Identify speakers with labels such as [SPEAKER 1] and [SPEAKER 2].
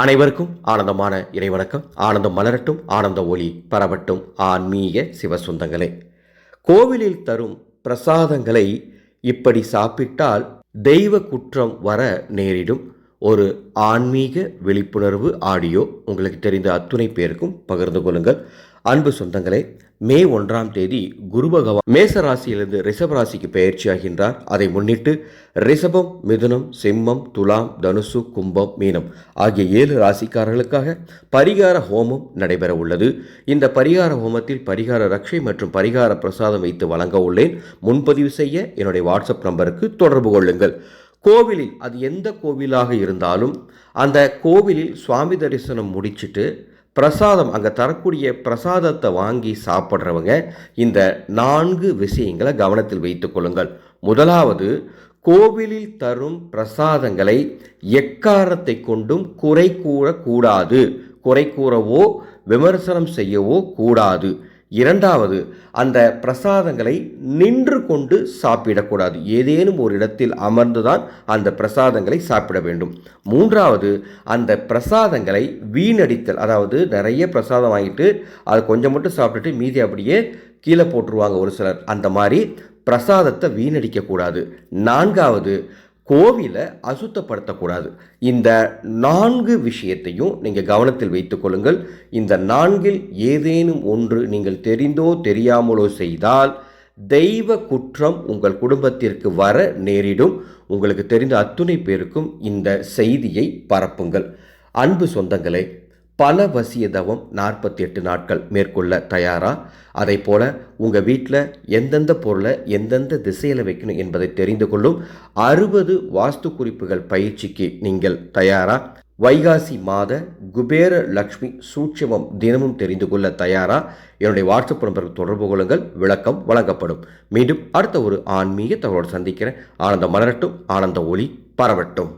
[SPEAKER 1] அனைவருக்கும் ஆனந்தமான இறைவணக்கம். ஆனந்தம் மலரட்டும் ஆனந்த ஒளி பரவட்டும். ஆன்மீக சிவசுந்தங்களே கோவிலில் தரும் பிரசாதங்களை இப்படி சாப்பிட்டால் தெய்வ குற்றம் வர நேரிடும். ஒரு ஆன்மீக விழிப்புணர்வு ஆடியோ உங்களுக்கு தெரிந்த அத்துணை பேருக்கும் பகிர்ந்து கொள்ளுங்கள். அன்பு சொந்தங்களே மே ஒன்றாம் தேதி குரு பகவான் மேச ராசியிலிருந்து ரிஷப ராசிக்கு பயிற்சியாகின்றார் அதை முன்னிட்டு ரிஷபம் மிதுனம் சிம்மம் துலாம் தனுசு கும்பம் மீனம் ஆகிய ஏழு ராசிக்காரர்களுக்காக பரிகார ஹோமம் நடைபெற உள்ளது. இந்த பரிகார ஹோமத்தில் பரிகார ரக்ஷை மற்றும் பரிகார பிரசாதம் வைத்து வழங்க உள்ளேன். முன்பதிவு செய்ய என்னுடைய வாட்ஸ்அப் நம்பருக்கு தொடர்பு கொள்ளுங்கள். கோவிலில் அது எந்த கோவிலாக இருந்தாலும் அந்த கோவிலில் சுவாமி தரிசனம் முடிச்சிட்டு பிரசாதம் அங்கே தரக்கூடிய பிரசாதத்தை வாங்கி சாப்பிட்றவங்க இந்த நான்கு விஷயங்களை கவனத்தில் வைத்துக்கொள்ளுங்கள் முதலாவது கோவிலில் தரும் பிரசாதங்களை எக்காரத்தை கொண்டும் குறை கூறக்கூடாது. குறை கூறவோ விமர்சனம் செய்யவோ கூடாது. இரண்டாவது அந்த பிரசாதங்களை நின்று கொண்டு சாப்பிடக்கூடாது. ஏதேனும் ஒரு இடத்தில் அமர்ந்துதான் அந்த பிரசாதங்களை சாப்பிட வேண்டும். மூன்றாவது அந்த பிரசாதங்களை வீணடித்தல். அதாவது நிறைய பிரசாதம் வாங்கிட்டு அது கொஞ்சம் மட்டும் சாப்பிட்டுட்டு மீதி அப்படியே கீழே போட்டுருவாங்க ஒரு சிலர். அந்த மாதிரி பிரசாதத்தை வீணடிக்கக்கூடாது. நான்காவது கோவிலை அசுத்தப்படுத்தக்கூடாது. இந்த நான்கு விஷயத்தையும் நீங்கள் கவனத்தில் வைத்துக்கொள்ளுங்கள் இந்த நான்கில் ஏதேனும் ஒன்று நீங்கள் தெரிந்தோ தெரியாமலோ செய்தால் தெய்வ குற்றம் உங்கள் குடும்பத்திற்கு வர நேரிடும். உங்களுக்கு தெரிந்த அத்துணை பேருக்கும் இந்த செய்தியை பரப்புங்கள். அன்பு சொந்தங்களே பல வசிய தவம் நாற்பத்தி எட்டு நாட்கள் மேற்கொள்ள தயாரா? அதை போல உங்கள் வீட்டில் எந்தெந்த பொருளை எந்தெந்த திசையில் வைக்கணும் என்பதை தெரிந்து கொள்ளும் அறுபது வாஸ்து குறிப்புகள் பயிற்சிக்கு நீங்கள் தயாரா? வைகாசி மாத குபேர லக்ஷ்மி சூட்சமம் தினமும் தெரிந்து கொள்ள தயாரா? என்னுடைய வாட்ஸ்அப் நம்பருக்கு தொடர்பு கொள்ளுங்கள். விளக்கம் வழங்கப்படும். மீண்டும் அடுத்த ஒரு ஆன்மீக தகவலோடு சந்திக்கிறேன். ஆனந்த மலரட்டும். ஆனந்த ஒளி பரவட்டும்.